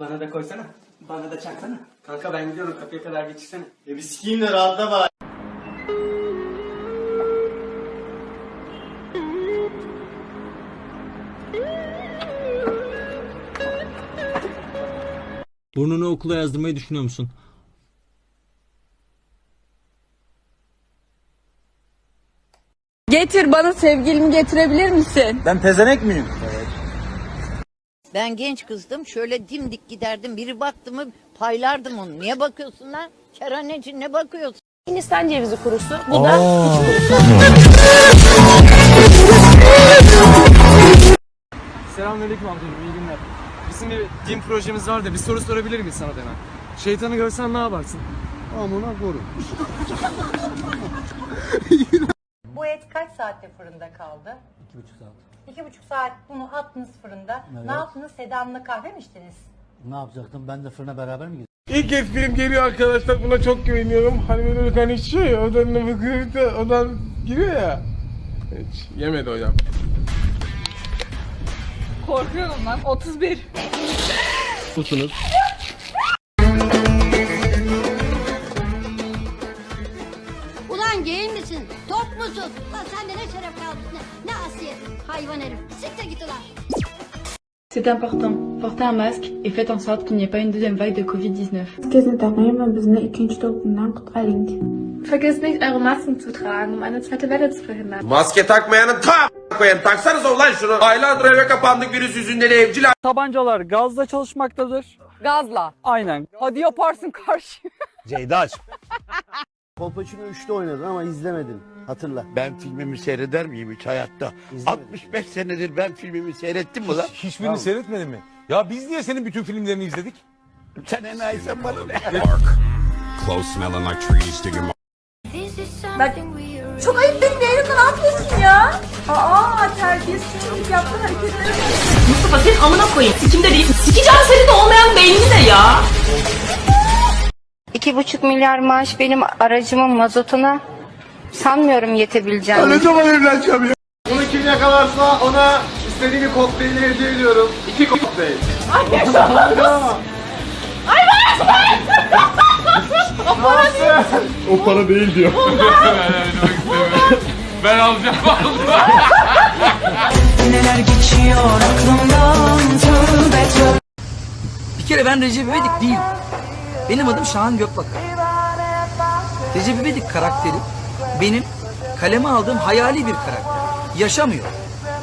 Bana da koysana. Bana da çaksana. Kanka ben gidiyorum kapıya kadar geçirsene. E bir sikeyim de rahatla bari. Burnunu okula yazdırmayı düşünüyor musun? Getir bana sevgilimi getirebilir misin? Ben pezenek miyim? Ben genç kızdım. Şöyle dimdik giderdim. Biri baktı mı paylardım onu. Niye bakıyorsun lan? Kerhaneci ne bakıyorsun? Hindistan cevizi kurusu. Bu da Selamünaleyküm amcacığım, iyi günler. Bizim bir din projemiz var da bir soru sorabilir miyiz sana hemen? Şeytanı görsen ne yaparsın? Bu et kaç saatte fırında kaldı? İki buçuk saat. İki buçuk saat bunu attınız fırında. Ne yaptınız? Sedan'la kahve mi içtiniz? Ne yapacaktım? Ben de fırına beraber mi gideceğim? İlk kez film geliyor arkadaşlar, buna çok güveniyorum. Hani böyle hani şey, odan bakıyor da odan giriyor ya. Hiç yemedi hocam. korkuyorum lan. 31. Susunuz. Ulan gay misin? Top musun? Lan sende ne şeref kalmış ne? Ne asiyet? Hayvan herif. Siktir git ulan. C'est important. Portez un masque et faites en sorte qu'il n'y ait pas une deuxième vague de Covid-19. Maske takmayın ve bizni ikinci toplumdan kurtarın. Vergesst nicht, eure Masken zu tragen, um eine zweite Welle zu verhindern. Maske takmayanın tam koyun. Taksanıza ulan şunu. Aylardır eve kapandık virüs yüzünden evciler. Tabancalar gazla çalışmaktadır. Gazla. Aynen. Hadi yaparsın karşı. Kolpaçino 3'te oynadın ama izlemedin. Hatırla. Ben filmimi seyreder miyim hiç hayatta? İzlemedim. 65 senedir ben filmimi seyrettim mi lan? Hiçbirini seyretmedin mi? Ya biz niye senin bütün filmlerini izledik? Sen enayi sen bana ne? Clothes smelling like trees, digging my Bak çok ayıp benim yayınımda ne yapıyorsun ya? Aa terbiyesiz çocuk yaptığı hareketlere bak. Mustafa senin amına koyayım. Sikimde değil. Sikeceğim seni de olmayan beynini de ya. İki buçuk milyar maaş benim aracımın mazotuna sanmıyorum yetebileceğini. zaman evleneceğim ya? Bunu kim yakalarsa ona istediği bir kokteyli hediye ediyorum. İki kokteyl. O para değil diyor. ben alacağım Bir kere ben Recep İvedik değil. Benim adım Şahan Gökbakar. Recep İvedik karakteri benim kaleme aldığım hayali bir karakter. Yaşamıyor.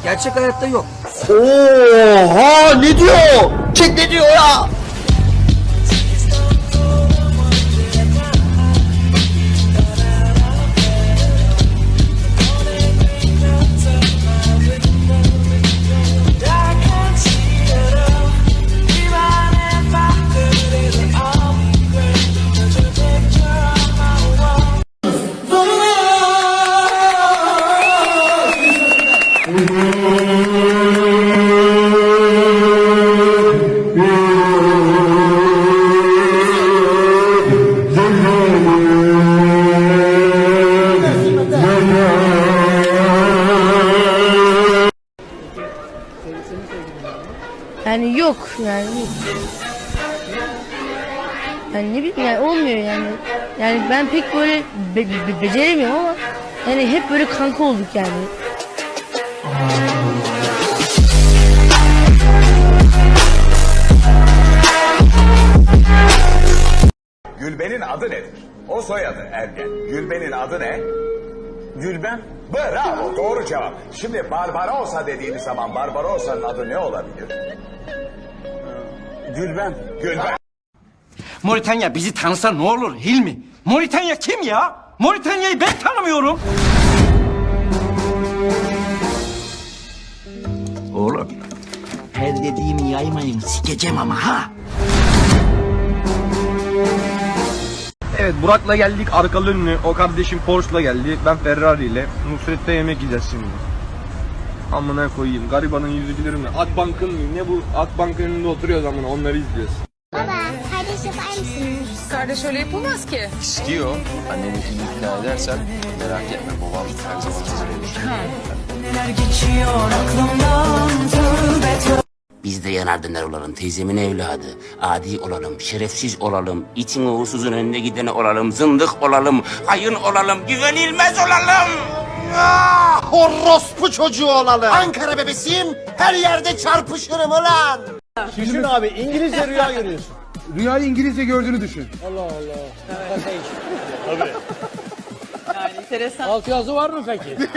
Gerçek hayatta yok. Oha ne diyor? Çek ne diyor ya? Yani. Yani ne bileyim yani olmuyor yani. Yani ben pek böyle be- be- beceremiyorum ama yani hep böyle kanka olduk yani. Gülben'in adı nedir? O soyadı Ergen. Gülben'in adı ne? Gülben. Bravo doğru cevap. Şimdi Barbarossa dediğiniz zaman Barbarossa'nın adı ne olabilir? Gülben. Gülben. Moritanya bizi tanısa ne olur Hilmi? Moritanya kim ya? Moritanya'yı ben tanımıyorum. Oğlum. Her dediğimi yaymayın sikeceğim ama ha. Evet Burak'la geldik arkalı önlü. O kardeşim Porsche'la geldi. Ben Ferrari ile. Nusret'te yemek yiyeceğiz şimdi. Amına koyayım. Garibanın yüzü bilir mi? Akbank'ın ne bu? Akbank'ın önünde oturuyoruz amına onları izliyoruz. Baba kardeş yapar mısınız? Kardeş öyle yapılmaz ki. İstiyor. Anneni iyi ikna edersen merak etme babam her zaman hazır olur. Biz de yanardınlar olalım. Teyzemin evladı. Adi olalım. Şerefsiz olalım. İtin uğursuzun önünde gideni olalım. Zındık olalım. Hayın olalım. Güvenilmez olalım. Ah, orospu çocuğu olalım. Ankara bebesiyim, her yerde çarpışırım ulan. Düşün abi İngilizce rüya görüyorsun. Rüyayı İngilizce gördüğünü düşün. Allah Allah. Yani enteresan. Alt yazı var mı peki?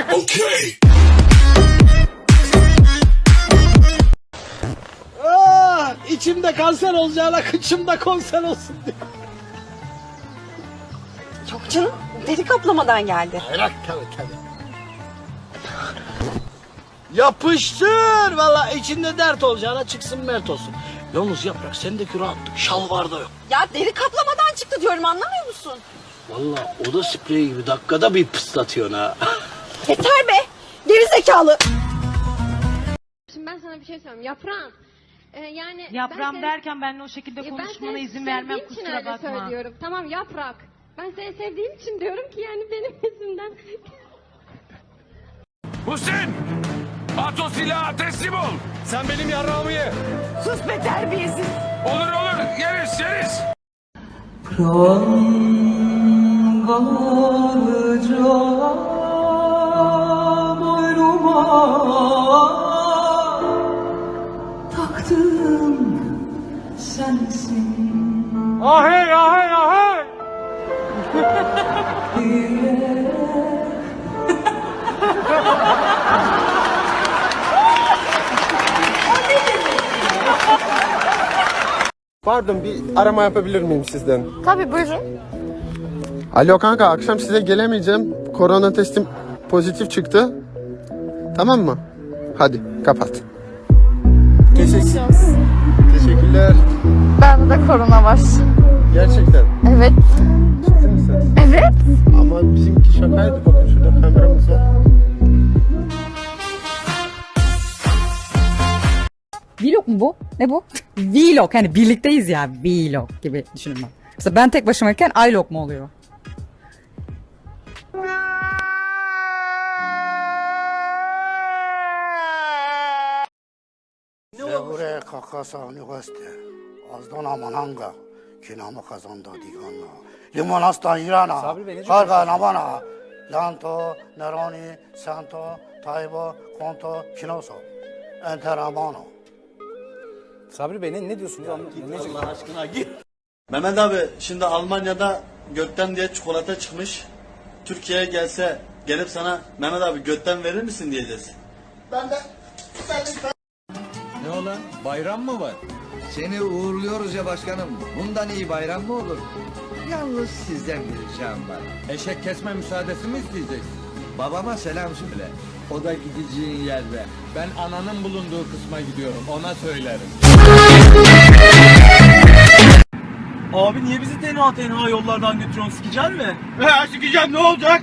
Ah, içimde kanser olacağına kıçımda konser olsun diye. Çok canım. Deri kaplamadan geldi. Bırak tabii tabii. Yapıştır valla içinde dert olacağına çıksın mert olsun. Yalnız yaprak sendeki rahatlık şalvarda yok. Ya deri kaplamadan çıktı diyorum anlamıyor musun? Valla oda spreyi gibi dakikada bir pıslatıyorsun ha. Yeter be. Geri zekalı. Şimdi ben sana bir şey söyleyeyim. Yaprağım. Ee, yani Yaprağım ben seni- derken benimle o şekilde Ya ben konuşmana seni izin vermem sevdiğim için kusura öyle bakma. söylüyorum. Tamam yaprak. Ben seni sevdiğim için diyorum ki yani benim yüzümden. Hüseyin! At o silahı teslim ol. Sen benim yarrağımı ye. Sus be terbiyesiz. Olur olur yeriz yeriz. Ahey ahey ahey. Pardon bir arama yapabilir miyim sizden? Tabii buyurun. Alo kanka akşam size gelemeyeceğim. Korona testim pozitif çıktı. Tamam mı? Hadi kapat. Teşekkürler. Bende de korona var. Gerçekten. Evet. Ciddi misin? Evet. Ama bizimki şakaydı bakın şurada kameramız mu bu? Ne bu? Vlog hani birlikteyiz ya vlog gibi düşünün ben. Mesela ben tek başımayken iLog mu oluyor? Devre kakasa üniversite. Azdan amananga. Kinamı kazandı diganla. Limon hasta irana. Karga namana. Lanto, Neroni, Santo, Taybo, Konto, Kinoso. Enteramano. Sabri Bey ne, ne diyorsunuz? Allah aşkına git. Mehmet abi şimdi Almanya'da gökten diye çikolata çıkmış. Türkiye'ye gelse gelip sana Mehmet abi götten verir misin diyeceğiz. Ne olan? Bayram mı var? Seni uğurluyoruz ya başkanım. Bundan iyi bayram mı olur? Yalnız sizden bir ricam var. Eşek kesme müsaadesi mi isteyeceksin? Babama selam söyle. O da gideceğin yerde. Ben ananın bulunduğu kısma gidiyorum. Ona söylerim. Abi niye bizi tenha tenha yollardan götürüyorsun sikecen mi? He sikeceğim ne olacak?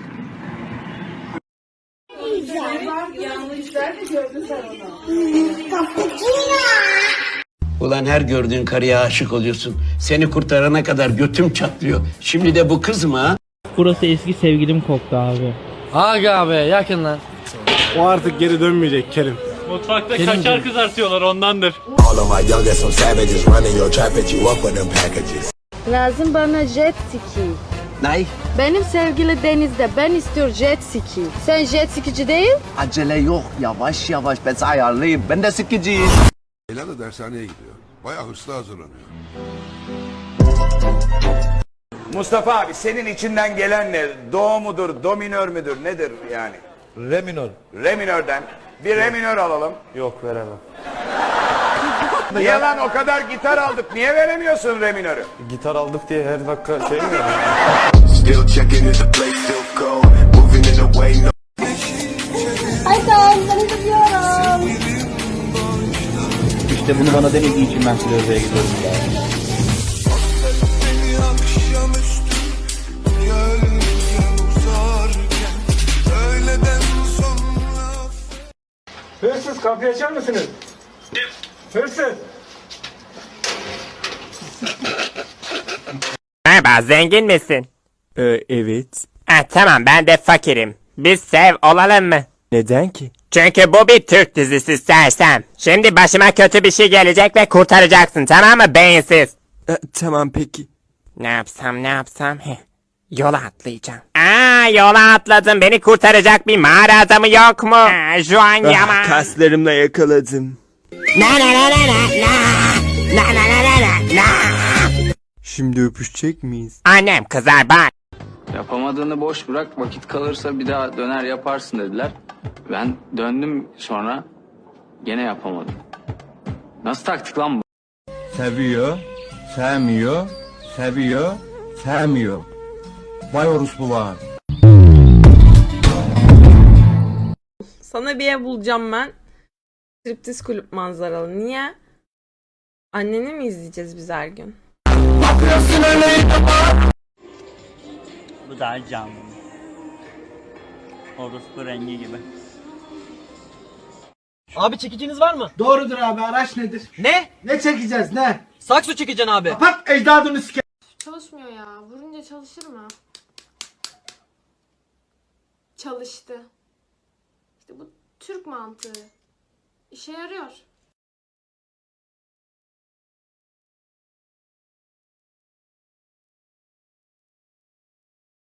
Ulan her gördüğün karıya aşık oluyorsun. Seni kurtarana kadar götüm çatlıyor. Şimdi de bu kız mı ha? Burası eski sevgilim koktu abi. Aga be yakın lan. O artık geri dönmeyecek Kerim. Mutfakta kaçar kızartıyorlar ondandır. All of my youngest some savages running your trap at you up for them packages. Lazım bana jet ski. Nay. Benim sevgili denizde ben istiyorum jet ski. Sen jet skici değil? Acele yok. Yavaş yavaş ben ayarlayayım. Ben de sıkıcıyım. Leyla da dershaneye gidiyor. Bayağı hırslı hazırlanıyor. Mustafa abi senin içinden gelen ne? Do mudur, do minör müdür, nedir yani? Re minör. Re minörden bir re minör alalım. Yok veremem. Niye lan o kadar gitar aldık, niye veremiyorsun re minörü? Gitar aldık diye her dakika şey mi Still checking if the place still cold, moving in the way no Haydi. İşte bunu bana demediği için ben Florya'ya gidiyorum. Hırsız kapıyı açar mısınız? Hırsız. Merhaba zengin misin? Ee, evet. Ha, tamam ben de fakirim. Biz sev olalım mı? Neden ki? Çünkü bu bir Türk dizisi sersem. Şimdi başıma kötü bir şey gelecek ve kurtaracaksın tamam mı beyinsiz? tamam peki. Ne yapsam ne yapsam? Heh. Yola atlayacağım. Aa yola atladım. Beni kurtaracak bir mağara adamı yok mu? Aa, şu an yaman. Kaslarımla yakaladım. Na na na na na na. Na na na na na na. Şimdi öpüşecek miyiz? Annem kızar bak. Yapamadığını boş bırak vakit kalırsa bir daha döner yaparsın dediler. Ben döndüm sonra gene yapamadım. Nasıl taktik lan bu? Seviyor, sevmiyor, seviyor, sevmiyor. Vay orospu var. Sana bir ev bulacağım ben. Striptiz kulüp manzaralı. Niye? Anneni mi izleyeceğiz biz her gün? Bu daha canlı. Orospu rengi gibi. Abi çekiciniz var mı? Doğrudur abi araç nedir? Ne? Ne çekeceğiz ne? Sakso çekeceksin abi. Kapat ecdadını sike. Çalışmıyor ya. Vurunca çalışır mı? Çalıştı. İşte bu Türk mantığı. İşe yarıyor.